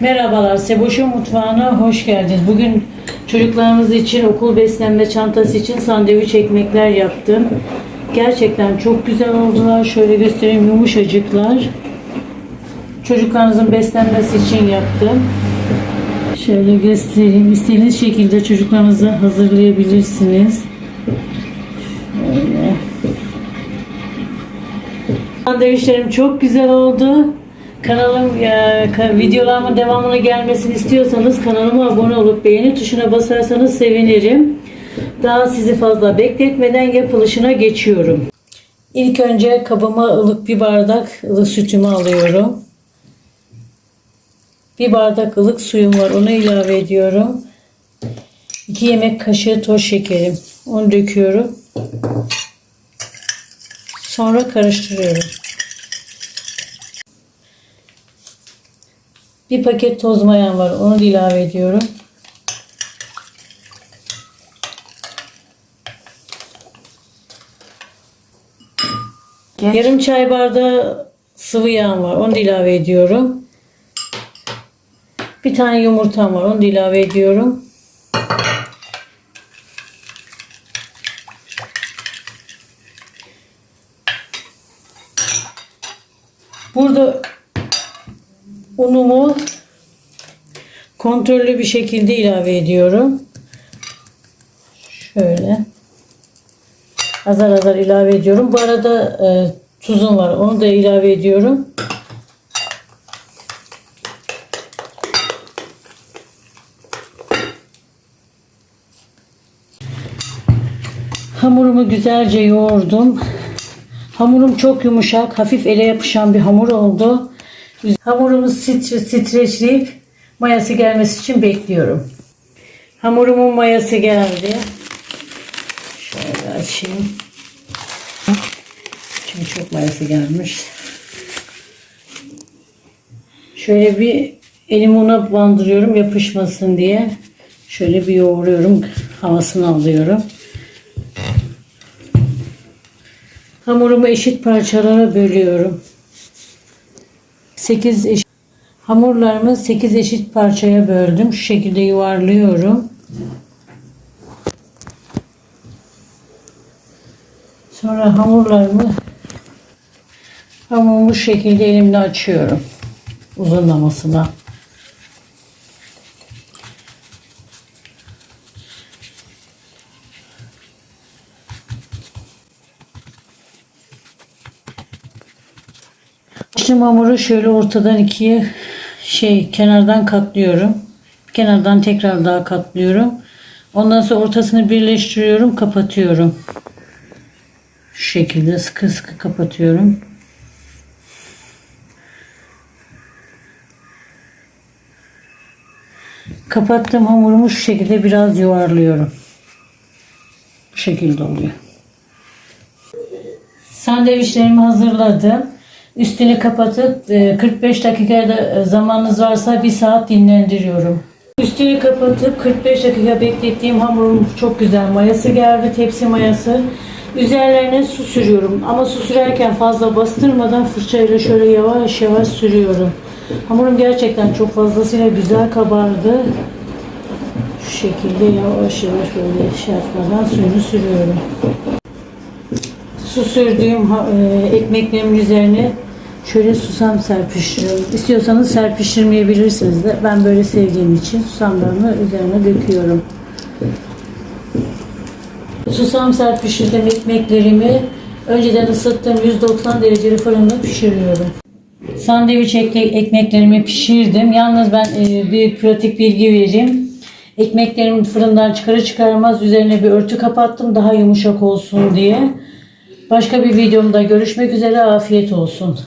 Merhabalar, Seboş'un mutfağına hoş geldiniz. Bugün çocuklarımız için okul beslenme çantası için sandviç ekmekler yaptım. Gerçekten çok güzel oldular. Şöyle göstereyim yumuşacıklar. Çocuklarınızın beslenmesi için yaptım. Şöyle göstereyim. İstediğiniz şekilde çocuklarınıza hazırlayabilirsiniz. Şöyle. Sandviçlerim çok güzel oldu. Kanalım ka- videolarımın devamını gelmesini istiyorsanız kanalıma abone olup beğeni tuşuna basarsanız sevinirim. Daha sizi fazla bekletmeden yapılışına geçiyorum. İlk önce kabıma ılık bir bardak ılık sütümü alıyorum. Bir bardak ılık suyum var. Onu ilave ediyorum. 2 yemek kaşığı toz şekerim. Onu döküyorum. Sonra karıştırıyorum. Bir paket toz mayan var. Onu da ilave ediyorum. Yarım çay bardağı sıvı yağım var. Onu da ilave ediyorum. Bir tane yumurtam var. Onu da ilave ediyorum. Burada unumu kontrollü bir şekilde ilave ediyorum. Şöyle. Azar azar ilave ediyorum. Bu arada e, tuzum var. Onu da ilave ediyorum. Hamurumu güzelce yoğurdum. Hamurum çok yumuşak, hafif ele yapışan bir hamur oldu. Hamurumu stre- streçleyip mayası gelmesi için bekliyorum. Hamurumun mayası geldi. Şöyle açayım. Şimdi çok mayası gelmiş. Şöyle bir elimi una bandırıyorum yapışmasın diye. Şöyle bir yoğuruyorum. Havasını alıyorum. Hamurumu eşit parçalara bölüyorum. 8 eşit hamurlarımı 8 eşit parçaya böldüm. Şu şekilde yuvarlıyorum. Sonra hamurlarımı hamurumu şu şekilde elimle açıyorum. Uzunlamasına. Açtığım hamuru şöyle ortadan ikiye şey kenardan katlıyorum. Kenardan tekrar daha katlıyorum. Ondan sonra ortasını birleştiriyorum, kapatıyorum. Şu şekilde sıkı sıkı kapatıyorum. Kapattığım hamurumu şu şekilde biraz yuvarlıyorum. Bu şekilde oluyor. Sandviçlerimi hazırladım. Üstünü kapatıp e, 45 dakikada e, zamanınız varsa bir saat dinlendiriyorum. Üstünü kapatıp 45 dakika beklettiğim hamurum çok güzel mayası geldi. Tepsi mayası. Üzerlerine su sürüyorum. Ama su sürerken fazla bastırmadan fırçayla şöyle yavaş yavaş sürüyorum. Hamurum gerçekten çok fazlasıyla güzel kabardı. Şu şekilde yavaş yavaş böyle şey suyunu sürüyorum. Su sürdüğüm e, ekmeklerimin üzerine şöyle susam serpiştiriyorum. İstiyorsanız serpiştirmeyebilirsiniz de. Ben böyle sevdiğim için susamlarını üzerine döküyorum. Susam serpiştirdiğim ekmeklerimi önceden ısıttığım 190 dereceli fırında pişiriyorum. Sandviç ekle- ekmeklerimi pişirdim. Yalnız ben e, bir pratik bilgi vereyim. Ekmeklerimi fırından çıkarı çıkarmaz üzerine bir örtü kapattım daha yumuşak olsun diye. Başka bir videomda görüşmek üzere afiyet olsun.